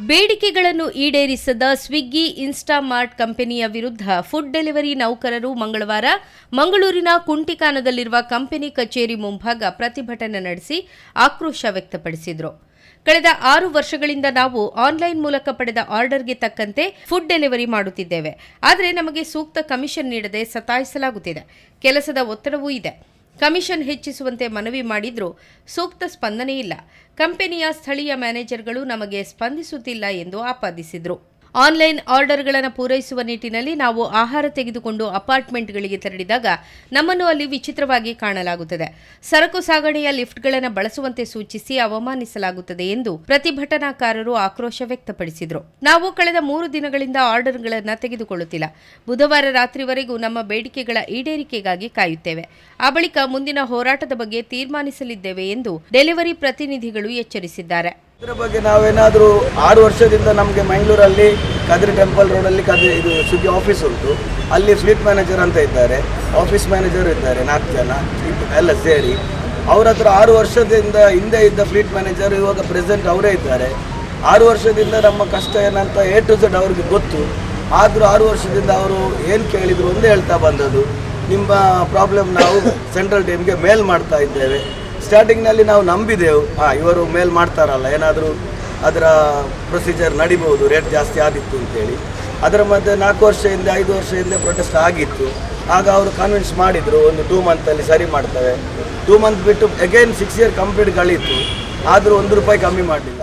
ಬೇಡಿಕೆಗಳನ್ನು ಈಡೇರಿಸದ ಸ್ವಿಗ್ಗಿ ಇನ್ಸ್ಟಾಮಾರ್ಟ್ ಕಂಪನಿಯ ವಿರುದ್ಧ ಫುಡ್ ಡೆಲಿವರಿ ನೌಕರರು ಮಂಗಳವಾರ ಮಂಗಳೂರಿನ ಕುಂಟಿಕಾನದಲ್ಲಿರುವ ಕಂಪನಿ ಕಚೇರಿ ಮುಂಭಾಗ ಪ್ರತಿಭಟನೆ ನಡೆಸಿ ಆಕ್ರೋಶ ವ್ಯಕ್ತಪಡಿಸಿದರು. ಕಳೆದ ಆರು ವರ್ಷಗಳಿಂದ ನಾವು ಆನ್ಲೈನ್ ಮೂಲಕ ಪಡೆದ ಆರ್ಡರ್ಗೆ ತಕ್ಕಂತೆ ಫುಡ್ ಡೆಲಿವರಿ ಮಾಡುತ್ತಿದ್ದೇವೆ. ಆದರೆ ನಮಗೆ ಸೂಕ್ತ ಕಮಿಷನ್ ನೀಡದೆ ಸತಾಯಿಸಲಾಗುತ್ತಿದೆ. ಕೆಲಸದ ಒತ್ತಡವೂ ಇದೆ. ಕಮಿಷನ್ ಹೆಚ್ಚಿಸುವಂತೆ ಮನವಿ ಮಾಡಿದ್ರೂ ಸೂಕ್ತ ಸ್ಪಂದನೆ ಇಲ್ಲ. ಕಂಪನಿಯ ಸ್ಥಳೀಯ ಮ್ಯಾನೇಜರ್ಗಳು ನಮಗೆ ಸ್ಪಂದಿಸುತ್ತಿಲ್ಲ ಎಂದು ಆಪಾದಿಸಿದರು. ಆನ್ಲೈನ್ ಆರ್ಡರ್ಗಳನ್ನು ಪೂರೈಸುವ ನಿಟ್ಟಿನಲ್ಲಿ ನಾವು ಆಹಾರ ತೆಗೆದುಕೊಂಡು ಅಪಾರ್ಟ್ಮೆಂಟ್ಗಳಿಗೆ ತೆರಳಿದಾಗ ನಮ್ಮನ್ನು ಅಲ್ಲಿ ವಿಚಿತ್ರವಾಗಿ ಕಾಣಲಾಗುತ್ತದೆ. ಸರಕು ಸಾಗಣೆಯ ಲಿಫ್ಟ್ಗಳನ್ನು ಬಳಸುವಂತೆ ಸೂಚಿಸಿ ಅವಮಾನಿಸಲಾಗುತ್ತದೆ ಎಂದು ಪ್ರತಿಭಟನಾಕಾರರು ಆಕ್ರೋಶ ವ್ಯಕ್ತಪಡಿಸಿದರು. ನಾವು ಕಳೆದ ಮೂರು ದಿನಗಳಿಂದ ಆರ್ಡರ್ಗಳನ್ನು ತೆಗೆದುಕೊಳ್ಳುತ್ತಿಲ್ಲ. ಬುಧವಾರ ರಾತ್ರಿವರೆಗೂ ನಮ್ಮ ಬೇಡಿಕೆಗಳ ಈಡೇರಿಕೆಗಾಗಿ ಕಾಯುತ್ತೇವೆ. ಆ ಬಳಿಕ ಮುಂದಿನ ಹೋರಾಟದ ಬಗ್ಗೆ ತೀರ್ಮಾನಿಸಲಿದ್ದೇವೆ ಎಂದು ಡೆಲಿವರಿ ಪ್ರತಿನಿಧಿಗಳು ಎಚ್ಚರಿಸಿದ್ದಾರೆ. ಇದರ ಬಗ್ಗೆ ನಾವೇನಾದರೂ ಆರು ವರ್ಷದಿಂದ ನಮಗೆ ಮಂಗಳೂರಲ್ಲಿ ಕದ್ರಿ ಟೆಂಪಲ್ ರೋಡಲ್ಲಿ ಕದ್ರಿ ಇದು ಸ್ವಿಗ್ಗಿ ಆಫೀಸ್ ಉಂಟು. ಅಲ್ಲಿ ಫ್ಲೀಟ್ ಮ್ಯಾನೇಜರ್ ಅಂತ ಇದ್ದಾರೆ. ಆಫೀಸ್ ಮ್ಯಾನೇಜರ್ ಇದ್ದಾರೆ, ನಾಲ್ಕು ಜನ. ಎಲ್ಲ ಸೇರಿ. ಅವ್ರ ಹತ್ರ ಆರು ವರ್ಷದಿಂದ ಹಿಂದೆ ಇದ್ದ ಫ್ಲೀಟ್ ಮ್ಯಾನೇಜರ್ ಇವಾಗ ಪ್ರೆಸೆಂಟ್ ಅವರೇ ಇದ್ದಾರೆ. ಆರು ವರ್ಷದಿಂದ ನಮ್ಮ ಕಷ್ಟ ಏನಂತ ಎ ಟು ಝೆಡ್ ಅವ್ರಿಗೆ ಗೊತ್ತು. ಆದರೂ ಆರು ವರ್ಷದಿಂದ ಅವರು ಏನು ಕೇಳಿದ್ರು ಒಂದೇ ಹೇಳ್ತಾ ಬಂದದ್ದು. ನಿಮ್ಮ ಪ್ರಾಬ್ಲಮ್ ನಾವು ಸೆಂಟ್ರಲ್ ಟೀಮ್ಗೆ ಮೇಲ್ ಮಾಡ್ತಾ ಇದ್ದೇವೆ. ಸ್ಟಾರ್ಟಿಂಗ್ನಲ್ಲಿ ನಾವು ನಂಬಿದೆವು. ಹಾಂ, ಇವರು ಮೇಲ್ ಮಾಡ್ತಾರಲ್ಲ, ಏನಾದರೂ ಅದರ ಪ್ರೊಸೀಜರ್ ನಡಿಬೋದು ರೇಟ್ ಜಾಸ್ತಿ ಆಗಿತ್ತು ಅಂತೇಳಿ. ಅದರ ಮಧ್ಯೆ ನಾಲ್ಕು ವರ್ಷದಿಂದ, ಐದು ವರ್ಷದಿಂದ ಪ್ರೊಟೆಸ್ಟ್ ಆಗಿತ್ತು. ಆಗ ಅವರು ಕನ್ವಿನ್ಸ್ ಮಾಡಿದರು, ಒಂದು ಟೂ ಮಂತಲ್ಲಿ ಸರಿ ಮಾಡ್ತವೆ. ಟೂ ಮಂತ್ ಬಿಟ್ಟು ಅಗೈನ್ ಸಿಕ್ಸ್ ಇಯರ್ ಕಂಪ್ಲೀಟ್ ಕಳೀತು ಆದರೂ ಒಂದು ರೂಪಾಯಿ ಕಮ್ಮಿ ಮಾಡಲಿಲ್ಲ.